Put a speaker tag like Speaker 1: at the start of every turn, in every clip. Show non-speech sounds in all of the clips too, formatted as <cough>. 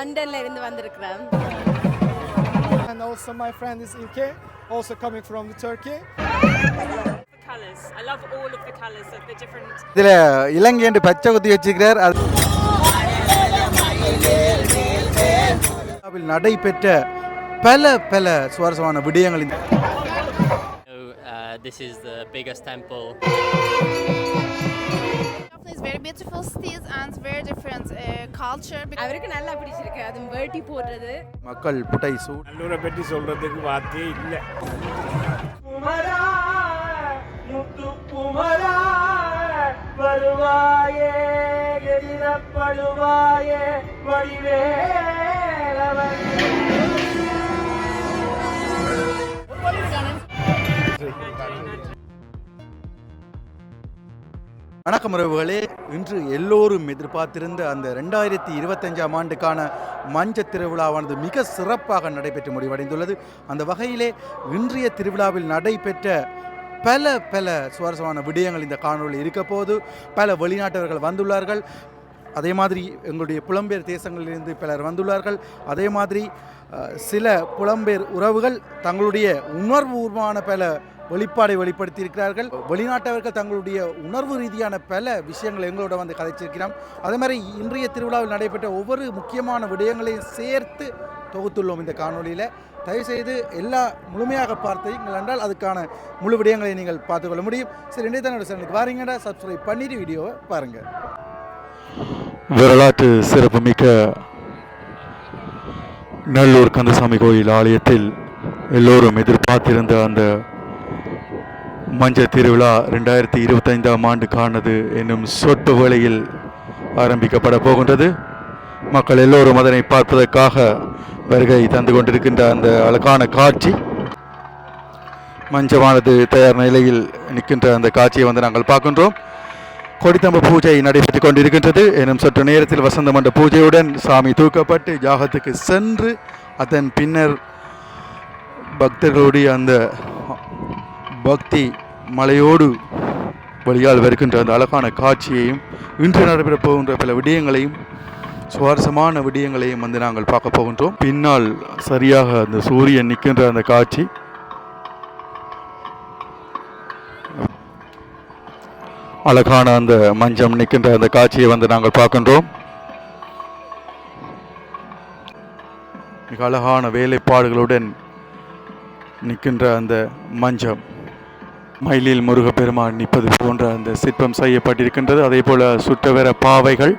Speaker 1: லண்டன்ல இருந்து வந்திருக்கிறேன்
Speaker 2: And also my friend is Ilke, also coming from Turkey.
Speaker 3: colours. I love all of the colours of the different
Speaker 4: இதில் இலங்கை என்று பச்சை குத்தி இந்தியாவில் நடைபெற்ற பல பல சுவாரஸ்யமான விடயங்கள்
Speaker 5: uh, this is the biggest temple
Speaker 6: is very beautiful cities and very different uh, culture.
Speaker 1: அவருக்கு நல்லா பிடிச்சிருக்கு. அது வேட்டி போடுறது.
Speaker 4: மக்கள் புட்டை சூ
Speaker 7: நல்லூரை பற்றி சொல்றதுக்கு வார்த்தையே இல்லை.
Speaker 4: வணக்கம் உறவுகளே. இன்று எல்லோரும் எதிர்பார்த்திருந்த அந்த ரெண்டாயிரத்தி இருபத்தஞ்சாம் ஆண்டுக்கான மஞ்ச திருவிழாவானது மிக சிறப்பாக நடைபெற்று முடிவடைந்துள்ளது. அந்த வகையிலே இன்றைய திருவிழாவில் நடைபெற்ற பல பல சுவாரஸ்யமான விடயங்கள் இந்த காணொலியில் இருக்க போது பல வெளிநாட்டவர்கள் வந்துள்ளார்கள். அதே மாதிரி எங்களுடைய புலம்பெயர் தேசங்களிலிருந்து பலர் வந்துள்ளார்கள். அதே மாதிரி சில புலம்பெயர் உறவுகள் தங்களுடைய உணர்வுபூர்வமான பல வெளிப்பாடை வெளிப்படுத்தியிருக்கிறார்கள். வெளிநாட்டவர்கள் தங்களுடைய உணர்வு ரீதியான பல விஷயங்கள் எங்களோட வந்து கதைச்சிருக்கிறோம். அதே மாதிரி இன்றைய திருவிழாவில் நடைபெற்ற ஒவ்வொரு முக்கியமான விடயங்களையும் சேர்த்து தொகுத்துள்ளோம் இந்த காணொளியில். தயவுசெய்து எல்லா முழுமையாக பார்த்தீங்கள் என்றால் அதுக்கான முழு விடயங்களை நீங்கள் பார்த்துக்கொள்ள முடியும். சரி இன்றைய தன்னோட சேனலுக்கு வாரீங்கடா சப்ஸ்கிரைப் பண்ணிட்டு வீடியோவை பாருங்கள்
Speaker 8: வரலாற்று சிறப்புமிக்க நல்லூர் கந்தசாமி கோயில் ஆலயத்தில் எல்லோரும் எதிர்பார்த்திருந்த அந்த மஞ்ச திருவிழா ரெண்டாயிரத்தி இருபத்தைந்தாம் ஆண்டுக்கானது என்னும் சொட்டு வேளையில் ஆரம்பிக்கப்பட போகின்றது. மக்கள் எல்லோரும் அதனை பார்ப்பதற்காக வருகை தந்து கொண்டிருக்கின்ற அந்த அழகான காட்சி. மஞ்சமானது தயார் நிலையில் நிற்கின்ற அந்த காட்சியை வந்து நாங்கள் பார்க்கின்றோம். கொடித்தம்ப பூஜை நடைபெற்றுக் கொண்டிருக்கின்றது. எனும் சற்று நேரத்தில் வசந்த மண்ட பூஜையுடன் சாமி தூக்கப்பட்டு யாகத்துக்கு சென்று அதன் பின்னர் பக்தர்களுடைய அந்த பக்தி மலையோடு வழியால் வருகின்ற அந்த அழகான காட்சியையும் இன்று நடைபெறப் போகின்ற பல விடயங்களையும் சுவாரஸ்யமான விடயங்களையும் வந்து நாங்கள் பார்க்க போகின்றோம். பின்னால் சரியாக அந்த சூரியன் நிற்கின்ற அந்த காட்சி. அழகான அந்த மஞ்சம் நிற்கின்ற அந்த காட்சியை வந்து நாங்கள் பார்க்கின்றோம். மிக அழகான வேலைப்பாடுகளுடன் நிற்கின்ற அந்த மஞ்சம். மயிலில் முருகப்பெருமான் நிற்பது போன்ற அந்த சிற்பம் செய்யப்பட்டிருக்கின்றது. அதே போல சுற்றவர பாவைகள்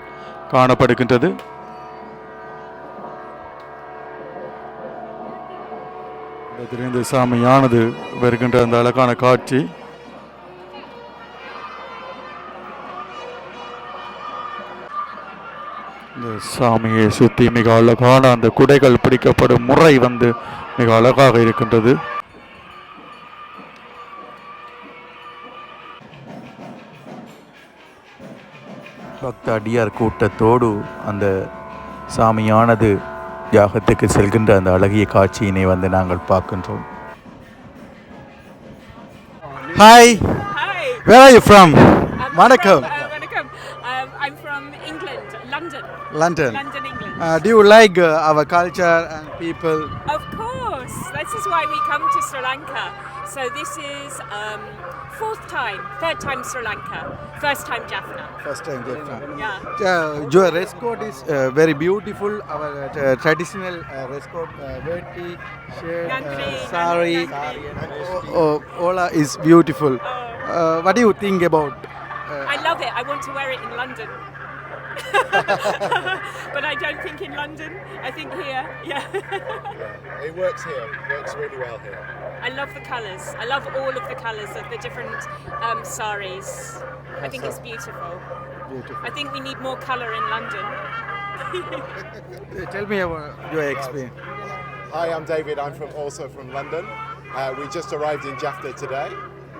Speaker 8: காணப்படுகின்றது. இந்த சாமியானது வருகின்ற அந்த அழகான காட்சி. இந்த சாமியை சுற்றி மிக அழகான அந்த குடைகள் பிடிக்கப்படும் முறை வந்து மிக அழகாக இருக்கின்றது.
Speaker 4: பக்த அடியார் கூட்டத்தோடு அந்த சாமியானது யாகத்துக்கு செல்கின்ற அந்த அழகிய காட்சியினை வந்து நாங்கள் பார்க்கின்றோம் hi. Where are you from வணக்கம்
Speaker 3: From, uh. Um, I'm from England, London.
Speaker 4: London
Speaker 3: London, England.
Speaker 4: Do you like our culture and people
Speaker 3: Of course. This is why we come to Sri Lanka. So this is um, fourth time, third time Sri Lanka, first time Jaffna.
Speaker 4: First time Jaffna.
Speaker 3: Yeah.
Speaker 4: Uh, your dress code is uh, very beautiful. Our uh, traditional uh, dress code, uh,
Speaker 3: verti,
Speaker 4: uh, sari, oh, all is beautiful. Oh. Uh, what do you think about? Uh,
Speaker 3: I love it. I want to wear it in London. <laughs> but I don't think in London. I think here. Yeah. yeah.
Speaker 9: It works here. It works really well here.
Speaker 3: I love the colours. I love all of the colours of the different um, saris. I think it's beautiful.
Speaker 4: beautiful.
Speaker 3: I think we need more colour in London.
Speaker 4: Tell me about your experience.
Speaker 9: Hi, I'm David. I'm from also from London. Uh, we just arrived in Jaffna today,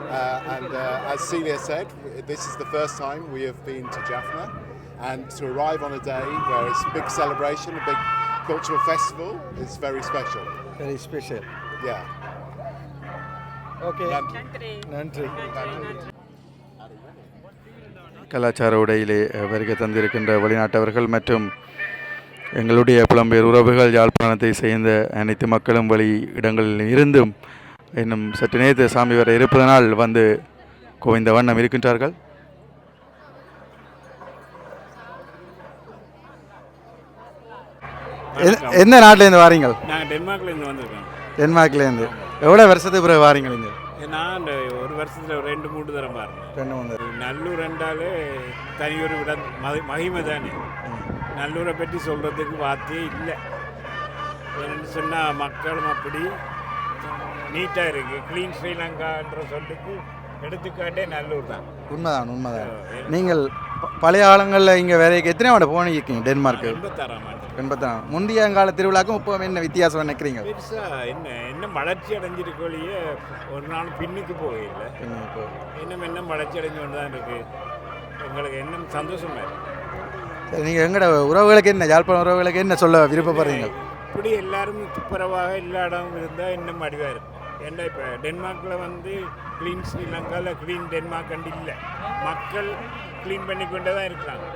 Speaker 9: uh, and uh, as Celia said, this is the first time we have been to Jaffna, and to arrive on a day where it's a big celebration, a big cultural festival, is very special.
Speaker 4: Very special.
Speaker 9: Yeah.
Speaker 4: Okay.
Speaker 3: Nandri.
Speaker 4: நன்றி
Speaker 3: Nandri, Nandri.
Speaker 8: கலாச்சார உடையிலே வருகை தந்திருக்கின்ற வெளிநாட்டவர்கள் மற்றும்
Speaker 10: எங்களுடைய புலம்பெயர் உறவுகள் யாழ்ப்பாணத்தை சேர்ந்த அனைத்து மக்களும் வழி இடங்களில் இருந்தும் இன்னும் சற்று நேரத்து சாமி வர இருப்பதனால் வந்து குவிந்த வண்ணம் இருக்கின்றார்கள்
Speaker 4: எந்த நாட்டிலேருந்து வாரீங்கள்
Speaker 11: நாங்கள் டென்மார்க்லேருந்து வந்திருக்கோம்
Speaker 4: டென்மார்க்லேருந்து. எவ்வளோ வருஷத்துக்கு பிறகு வாரீங்கள் இங்கே
Speaker 11: நான் இந்த ஒரு வருஷத்தில் ரெண்டு மூணு தரம் பாருங்க
Speaker 4: ரெண்டு மூணு
Speaker 11: நல்லூர் என்றாலே தனி ஒரு விட மகிமை தானே. நல்லூரை பற்றி சொல்கிறதுக்கு வார்த்தையே இல்லை. என்னன்னு சொன்னால் மக்களும் அப்படி நீட்டாக இருக்குது க்ளீன் ஸ்ரீலங்கான்ற சொல்லுக்கு எடுத்துக்காட்டே நல்லூர் தான்.
Speaker 4: உண்மைதான் உண்மைதான். நீங்கள் பழைய காலங்களில் இங்கே வேற எத்தனை ஆண்டு போனிருக்கீங்க டென்மார்க்கு?
Speaker 11: எண்பத்தாறாம் ஆண்டு.
Speaker 4: எண்பத்தான் முந்தைய கால திருவிழாக்கும் இப்போ என்ன வித்தியாசம் நினைக்கிறீங்க?
Speaker 11: பெருசாக என்ன என்ன வளர்ச்சி அடைஞ்சிருக்கோழியே ஒரு நாள் பின்னுக்கு போகல இன்னும் இன்னும் வளர்ச்சி அடைஞ்சு கொண்டு தான் இருக்குது எங்களுக்கு இன்னும் சந்தோஷமா இருக்கு?
Speaker 4: சரி நீங்கள் எங்கட உறவுகளுக்கு என்ன யாழ்ப்பாண உறவுகளுக்கு என்ன சொல்ல விருப்பப்படுறீங்க?
Speaker 11: இப்படி எல்லாரும் துப்புரவாக எல்லா இடமும் இருந்தால் இன்னும் அடிவாக இருக்கும்? ஏன்னா இப்போ டென்மார்க்கில் வந்து க்ளீன் ஸ்ரீலங்காவில் க்ளீன் டென்மார்க் அண்டு இல்லை. மக்கள் க்ளீன் பண்ணி கொண்டே தான் இருக்கிறாங்க.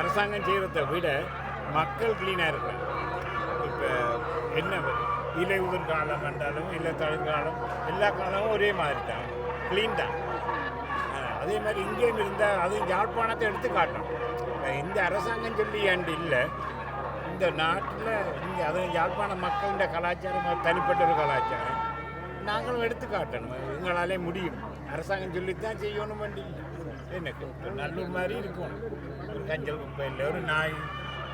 Speaker 11: அரசாங்கம் செய்கிறத விட மக்கள் க்ளீனாக இருக்கிறாங்க இப்போ என்ன இலையுதிர் காலம் என்றாலும் இல்லை தழுங்காலம் எல்லா காலமும் ஒரே மாதிரி தான். க்ளீன் தான். அதே மாதிரி இங்கேயும் இருந்தால் அதுவும் யாழ்ப்பாணத்தை எடுத்து காட்டணும். இந்த அரசாங்கம் சொல்லி ஆண்டு இல்லை இந்த நாட்டில் இங்கே அதுவும் யாழ்ப்பாண மக்களின் கலாச்சாரம் தனிப்பட்ட ஒரு கலாச்சாரம். நாங்களும் எடுத்து காட்டணும். எங்களாலே முடியும். அரசாங்கம் சொல்லித்தான் செய்யணும் வேண்டி இல்லை எனக்கு நல்லூர் மாதிரி இருக்கும். ஒரு கஞ்சல் குப்பை இல்லை ஒரு நாய்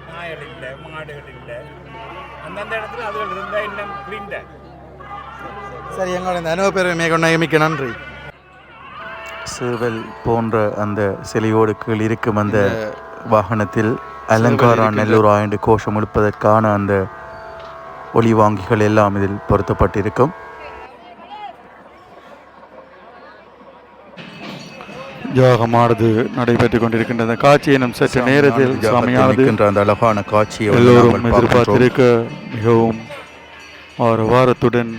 Speaker 11: நாய்கள் இல்லை மாடுகள் இல்லை அந்தந்த இடத்துல அதுகள் இருந்தால் இன்னும் க்ளீன்
Speaker 4: சரி எங்களோட இந்த அனுபவ பெருமை மிக மிக்க நன்றி.
Speaker 10: சேவல் போன்ற அந்த சிலையோடு கீழ் இருக்கும் அந்த வாகனத்தில் அலங்காரா நெல்லூர் ஆண்டு கோஷம் எழுப்பதற்கான அந்த ஒளிவாங்கிகள் எல்லாம் இதில் பொருத்தப்பட்டிருக்கும். யாகமானது நடைபெற்றுக் கொண்டிருக்கின்ற அந்த காட்சியை நம் சற்று நேரத்தில் சாமியானது
Speaker 9: இருக்கின்ற அந்த அழகான காட்சியை
Speaker 10: எல்லோரும். எதிர்பார்த்திருக்க மிகவும் ஆரவாரத்துடன்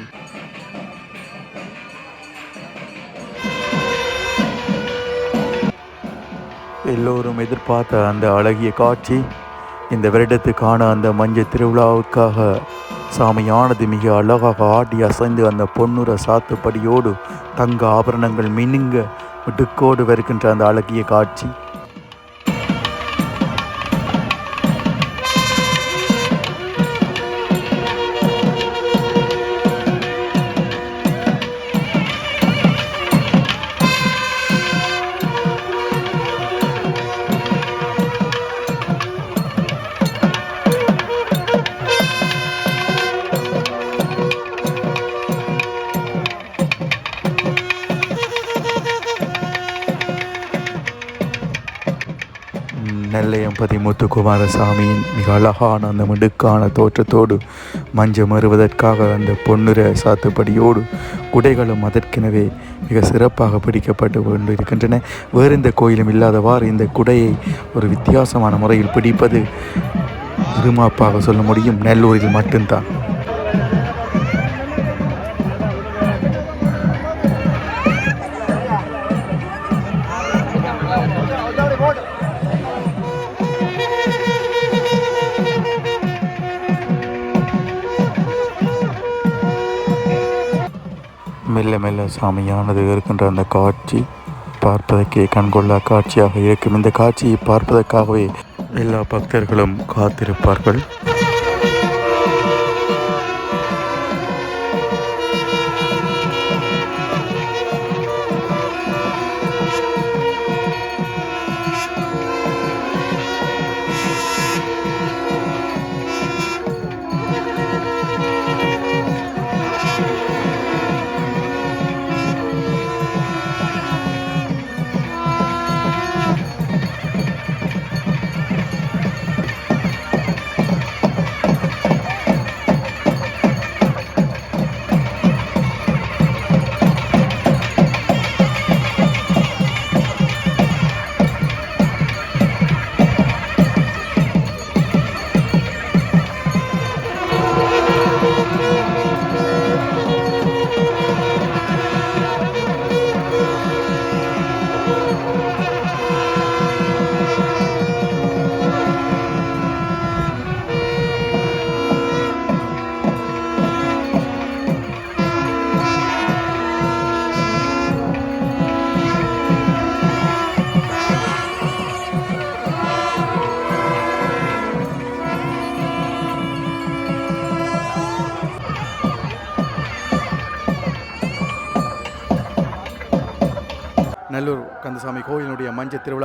Speaker 10: எல்லோரும் எதிர்பார்த்த அந்த அழகிய காட்சி இந்த வருடத்துக்கான அந்த மஞ்சள் திருவிழாவுக்காக சாமியானது மிக அழகாக ஆடி அசைந்து அந்த பொன்னுர சாத்துப்படியோடு தங்க ஆபரணங்கள் மினுங்க மிடுக்கோடு வருகின்ற அந்த அழகிய காட்சி. நெல்லையம்பதி முத்துக்குமாரசாமியின் மிக அழகான அந்த மிடுக்கான தோற்றத்தோடு மஞ்சம் வருவதற்காக அந்த பொன்னுர சாத்துப்படியோடு குடைகளும் அதற்கெனவே மிக சிறப்பாக பிடிக்கப்பட்டு கொண்டு இருக்கின்றன வேறு இந்த கோயிலும் இல்லாதவாறு இந்த குடையை ஒரு வித்தியாசமான முறையில் பிடிப்பது இருமாப்பாக சொல்ல முடியும். நெல்லூரில் மட்டும்தான். மெல்ல மெல்ல சாமியானது இருக்கின்ற அந்த காட்சி பார்ப்பதற்கே கண்கொள்ளா காட்சியாக இருக்கும். இந்த காட்சியை பார்ப்பதற்காகவே எல்லா பக்தர்களும் காத்திருப்பார்கள்.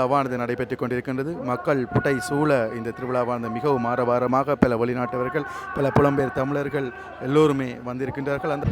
Speaker 4: திருவிழாவானது நடைபெற்றுக் கொண்டிருக்கின்றது. மக்கள் புட்டை சூழ இந்த திருவிழாவானது மிகவும் ஆரவாரமாக பல வெளிநாட்டவர்கள் பல புலம்பெயர் தமிழர்கள் எல்லோருமே வந்திருக்கின்றார்கள். அந்த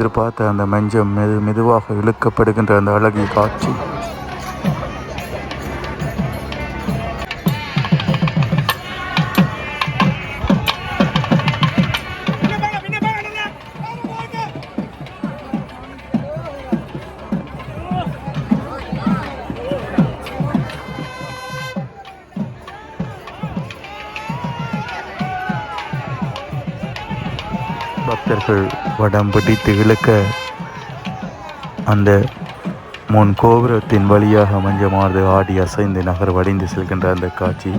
Speaker 10: எதிர்பார்த்த அந்த மஞ்சம் மெது மெதுவாக இழுக்கப்படுகின்ற அந்த அழகிய காட்சி. பக்தர்கள் வடம் பிடித்து இழுக்க அந்த முன் கோபுரத்தின் வழியாக மஞ்சமானது ஆடி அசைந்து நகர் வடிந்து செல்கின்ற அந்த காட்சி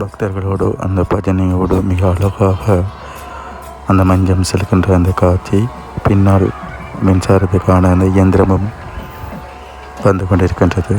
Speaker 10: பக்தர்களோடு அந்த பஜனையோடு மிக அழகாக அந்த மஞ்சம் செல்கின்ற அந்த காட்சி பின்னால் மின்சாரத்துக்கான அந்த இயந்திரமும் வந்து கொண்டிருக்கின்றது.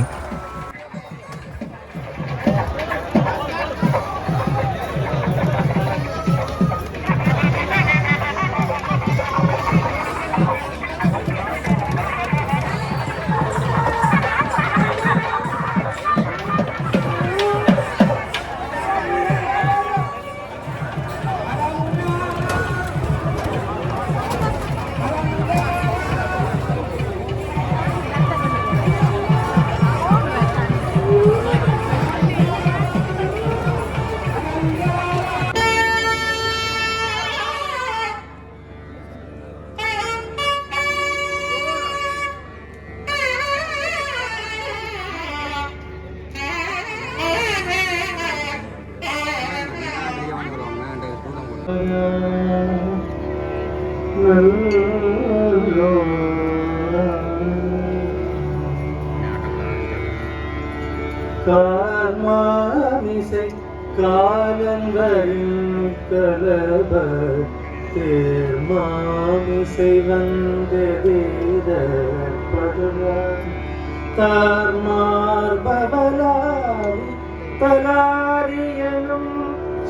Speaker 7: தலாரியனும்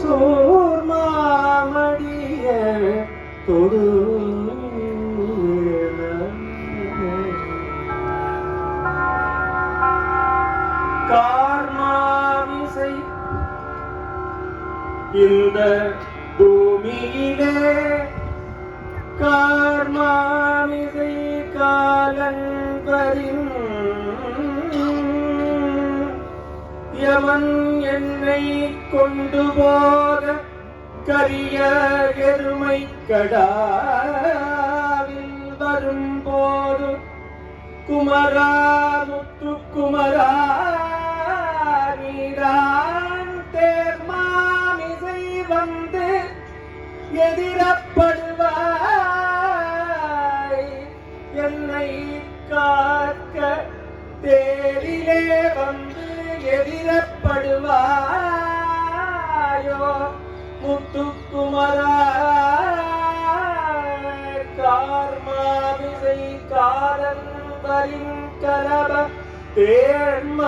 Speaker 7: சோர்மாமடிய தொடு கார்மாவிசை இந்த பூமியிலே. கார்மாவிசை காலன் பரிந்து யமன் என்னை கொண்டு போக கரிய எருமை கடாவில் வரும் போது குமரா முத்து குமரா நீதான் தேர்மாமிசை வந்து எதிரப்படுவாய். என்னை காக்க தேரிலே வந்து எதிரப்படுவாயோ? முத்துக்குமரா கார்மாவிசை காரன் கலப தேர்மாவிசை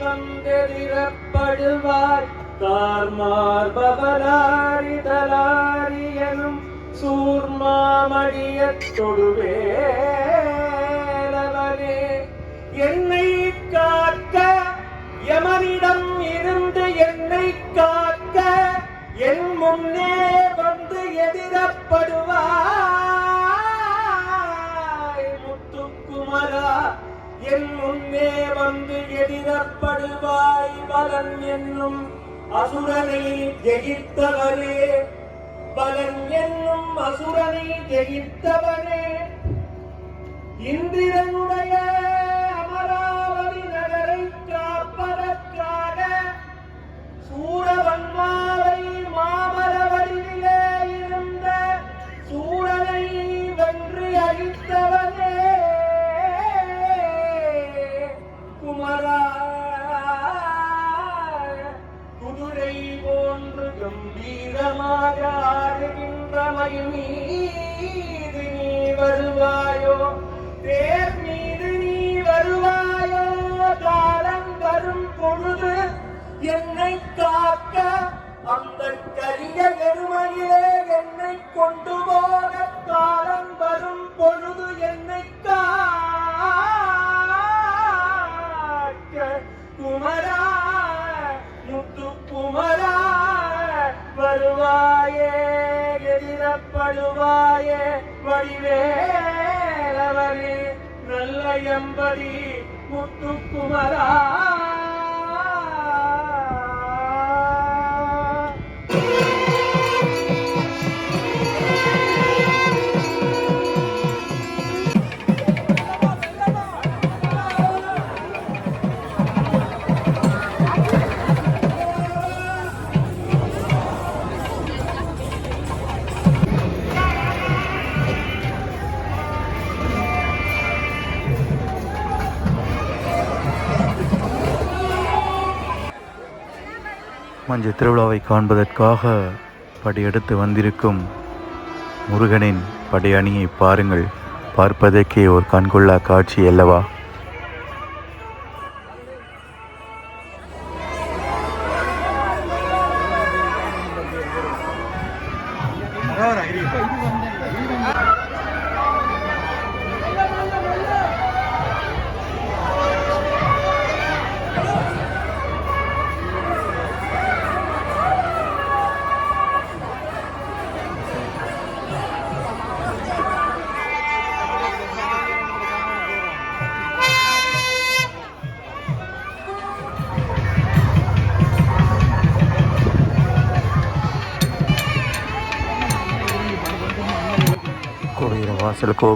Speaker 7: வந்தெதிரப்படுவாய் தார்மார்பவலாரி தலாரி எனும் சூர்மாமடியத் தொடுவேலவனே என்னை காக்க யமனிடம் இருந்து என்னை காக்க என் முன்னே வந்து எதிரப்படுவாய். முத்துக்குமரா என் முன்னே வந்து எதிரப்படுவாய். பலன் என்னும் அசுரனை ஜெயித்தவரே பலன் என்னும் அசுரனை ஜெயித்தவனே. இந்திரனுடைய சூரவன்மாவை மாமரவடியிலே இருந்த சூரனை வென்று அழித்தவனே. குமரா குதிரை போன்று கம்பீரமாக ஆடுகின்ற மயில் நீ வருவாயோ? தேர் மீது நீ வருவாயோ? காலம் வரும் பொழுது என்னை காக்க அந்த கரிய எருமையிலே என்னை கொண்டு போக காலம் வரும் பொழுது என்னை காக்க. குமரா முத்து குமரா வருவாயே எதிரப்படுவாயே வடிவேலவரே நல்ல எம்பதி முத்து
Speaker 10: மஞ்ச திருவிழாவை காண்பதற்காக படையெடுத்து வந்திருக்கும் முருகனின் படையணியை பாருங்கள். பார்ப்பதற்கே ஒரு கண்கொள்ளா காட்சி அல்லவா?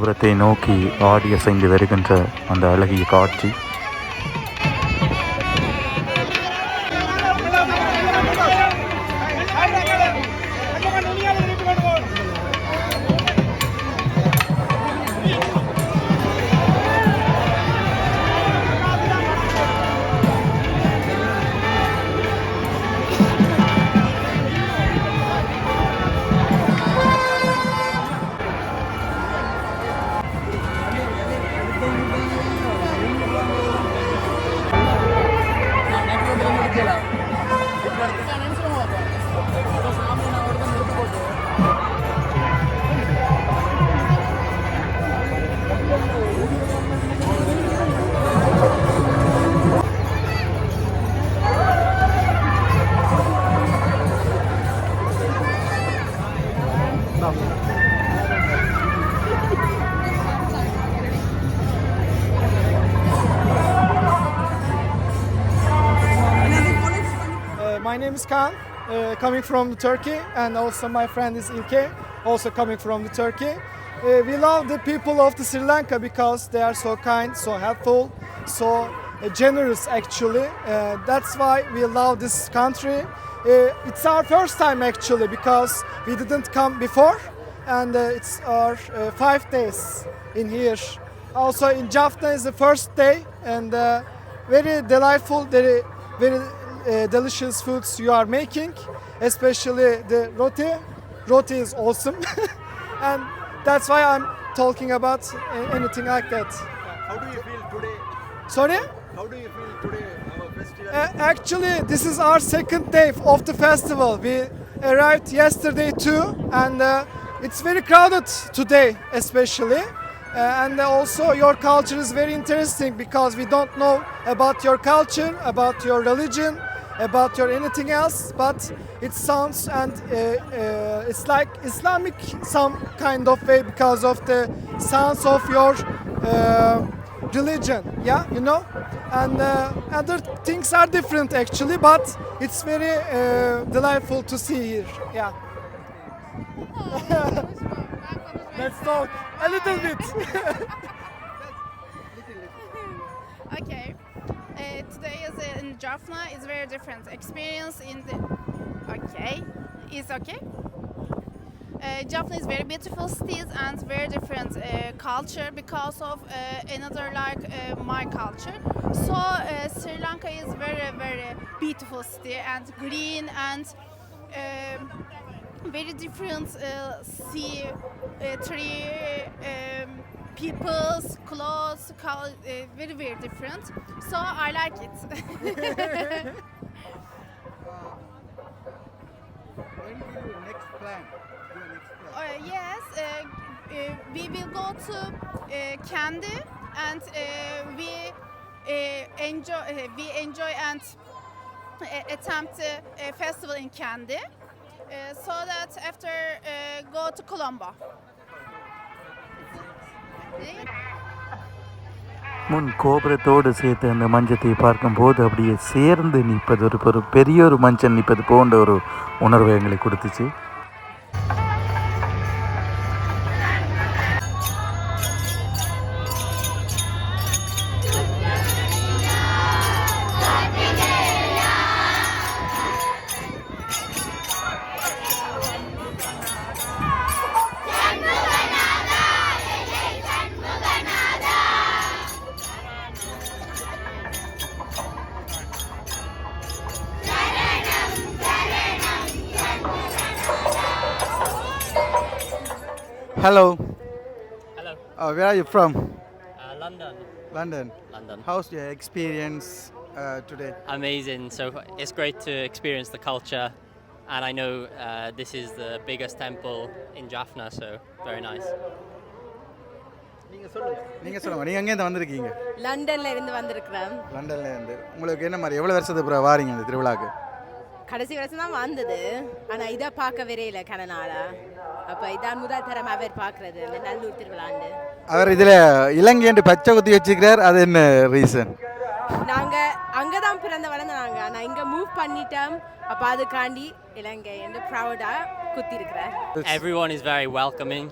Speaker 10: வாசல் நோக்கி ஆடி அசைந்து வருகின்ற அந்த அழகிய காட்சி.
Speaker 2: Uh, my name is Khan, uh, coming from Turkey, and also my friend is Ilke, also coming from the Turkey. Uh, we love the people of the Sri Lanka because they are so kind, so helpful, so uh, generous. Actually, uh, that's why we love this country. Uh, it's our first time actually because we didn't come before, and uh, it's our uh, five days in here. Also in Jaffna is the first day, and uh, very delightful, very very uh, delicious foods you are making, especially the roti. Roti is awesome, <laughs> and that's why I'm talking about uh, anything like that.
Speaker 4: How do you feel today?
Speaker 2: Sorry?
Speaker 4: How do you feel today?
Speaker 2: Uh, actually, this is our second day of the festival. We arrived yesterday too, and uh, it's very crowded today, especially. Uh, and also, your culture is very interesting because we don't know about your culture, about your religion, about your anything else. But it sounds and uh, uh, it's like Islamic some kind of way because of the sounds of your. Uh, religion yeah you know and uh, other things are different actually but it's very uh, delightful to see here yeah <laughs> let's talk a little bit <laughs>
Speaker 6: Okay. Uh, today is in Jaffna is very different experience in the. Okay, is okay. Uh, Jaffna is very beautiful cities and very different uh, culture because of uh, another like uh, my culture. So uh, Sri Lanka is very very beautiful city and green and um very different uh, sea, uh, tree, um, people's clothes, col- uh, very very different. So I like it. <laughs> <laughs>
Speaker 4: When will you next plan?
Speaker 6: Yes, uh, uh, we will go to uh, Candy and uh, we uh, enjoy uh, we enjoy and uh, attempt a, festival in Candy, uh, so that after uh, go to Colombo.
Speaker 10: முன் கோபுரத்தோடு சேர்த்து அந்த மஞ்சத்தை பார்க்கும்போது அப்படியே சேர்ந்து நிற்பது ஒரு பெரிய ஒரு மஞ்சள் நிற்பது போன்ற ஒரு உணர்வை எங்களுக்கு கொடுத்துச்சு
Speaker 4: You from?
Speaker 5: Uh, London.
Speaker 4: London.
Speaker 5: London.
Speaker 4: How's your experience uh, today?
Speaker 5: Amazing. So it's great to experience the culture, and I know uh, this is the biggest temple in Jaffna, so very nice.
Speaker 4: நீங்க சொல்லுங்க நீங்க சொல்லுங்க நீங்க எங்கேருந்து வந்திருக்கீங்க
Speaker 1: லண்டன்ல இருந்து வந்திருக்கிறேன்
Speaker 4: லண்டன்ல இருந்து உங்களுக்கு என்ன மாதிரி எவ்வளவு வருஷத்துக்கு அப்புறம் வாரீங்க இந்த திருவிழாக்கு
Speaker 1: கடைசி வருஷம் தான் வந்தது ஆனா இதை பார்க்க வரையில கனநாளா அப்ப இதான் முதல் தரம் அவர் பார்க்கறது இந்த நல்லூர் திருவிழாண்டு
Speaker 4: அவர் இதுல இலங்கையண்டு பச்சை குத்தி வச்சுக்கிறார் அது என்ன ரீசன்
Speaker 1: நாங்க அங்கதான் பிறந்த வளர்ந்த நாங்க ஆனா இங்க மூவ் பண்ணிட்டோம் அப்ப அதுக்காண்டி இலங்கை என்று ப்ரௌடா குத்தி இருக்கிறேன்
Speaker 5: Everyone is very welcoming.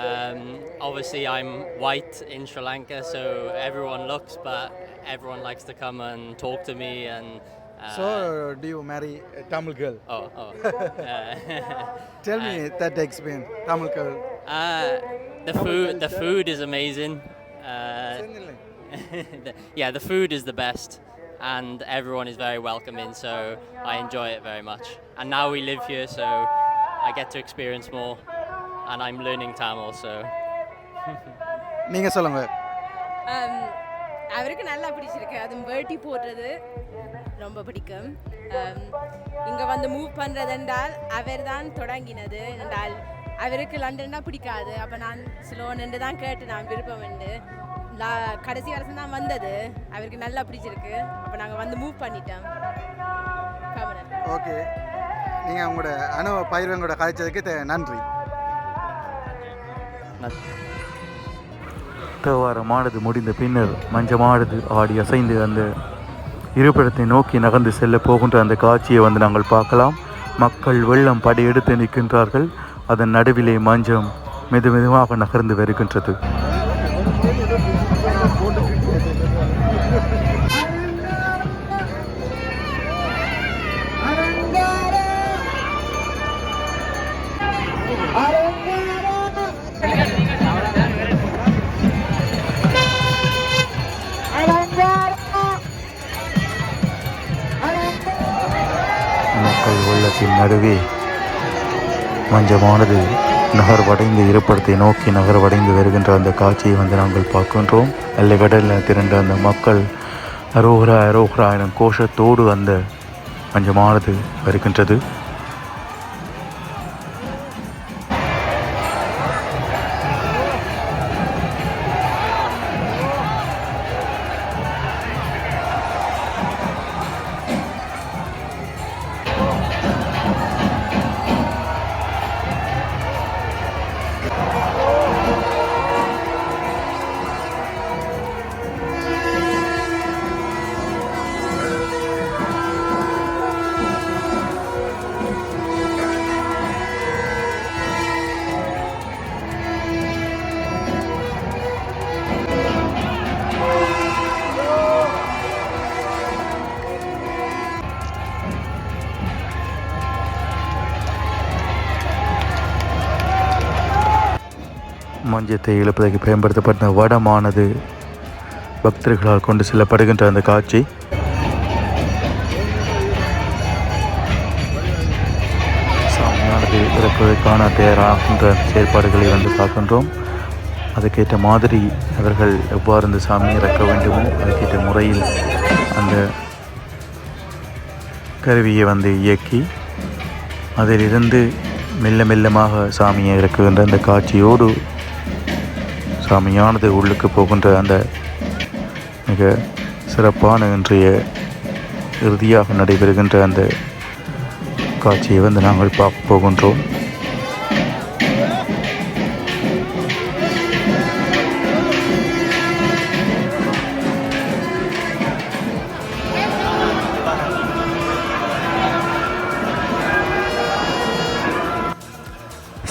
Speaker 5: Um, obviously, I'm white in Sri Lanka, so everyone looks, but everyone likes to come and talk to me and. Uh,
Speaker 4: So, do you marry a Tamil girl?
Speaker 5: Oh, oh. Uh,
Speaker 4: Tell me that experience. Tamil girl.
Speaker 5: uh, the food, the food is amazing. Uh, the- yeah, the food is the best, and everyone is very welcoming, so I enjoy it very much. And now we live here, so I get to experience more, and I'm learning Tamil, so.
Speaker 4: நீங்க சொல்லுங்க
Speaker 1: Um, அவருக்கு நல்லா பிடிச்சிருக்கு அது வேட்டி போடுறது ரொம்ப பிடிக்கும் Um, இங்க வந்து மூவ் பண்றது என்றால் அவர் தான் தொடங்கினது என்றால் அவருக்கு லண்டன்னா பிடிக்காது. அப்ப நான் ஸ்லோன் என்று தான் கேட்டு நான் விருப்பம் உண்டு. லா- கடைசி வருஷம் தான் வந்தது. அவருக்கு நல்லா பிடிச்சிருக்கு. அப்ப நாங்க வந்து மூவ் பண்ணிட்டோம்.
Speaker 4: ஓகே. நீங்கள் உங்களோட அனுபவ பயிர்வங்களோட கதைச்சதுக்கு நன்றி.
Speaker 10: தேவாரமானது முடிந்த பின்னர் மஞ்சமானது ஆடி அசைந்து அந்த இருப்பிடத்தை நோக்கி நகர்ந்து செல்ல போகின்ற அந்த காட்சியை வந்து நாங்கள் பார்க்கலாம். மக்கள் வெள்ளம் படையெடுத்து நிற்கின்றார்கள். அதன் நடுவிலே மஞ்சம் மெது மெதுவாக நகர்ந்து வருகின்றது. மக்கள் உள்ளத்தின் நடுவே மஞ்சமானது. நகர்வடைந்து இருப்பிடத்தை நோக்கி நகர்வடைந்து வருகின்ற அந்த காட்சியை வந்து நாங்கள் பார்க்கின்றோம். அல்ல கடலில் திரண்ட அந்த மக்கள் அரோகரா அரோகரா எனும் கோஷத்தோடு அந்த மஞ்சமானது வருகின்றது. மஞ்சத்தை இழுப்பதற்கு பயன்படுத்தப்பட்ட வடமானது. பக்தர்களால் கொண்டு செல்லப்படுகின்ற அந்த காட்சி. சாமியானது இறக்குவதற்கான தயாராகின்ற செயற்பாடுகளை வந்து பார்க்கின்றோம். அதுக்கேற்ற மாதிரி அவர்கள் எவ்வாறு இந்த சாமியை இறக்க வேண்டுமோ அதுக்கேற்ற முறையில் அந்த கருவியை வந்து இயக்கி அதிலிருந்து மெல்ல மெல்லமாக சாமியை இறக்குகின்ற அந்த காட்சியோடு சாமியானது உள்ளுக்கு போகின்ற அந்த மிக சிறப்பான இன்றைய இறுதியாக நடைபெறுகின்ற அந்த காட்சியை வந்து நாங்கள் பார்க்க போகின்றோம்.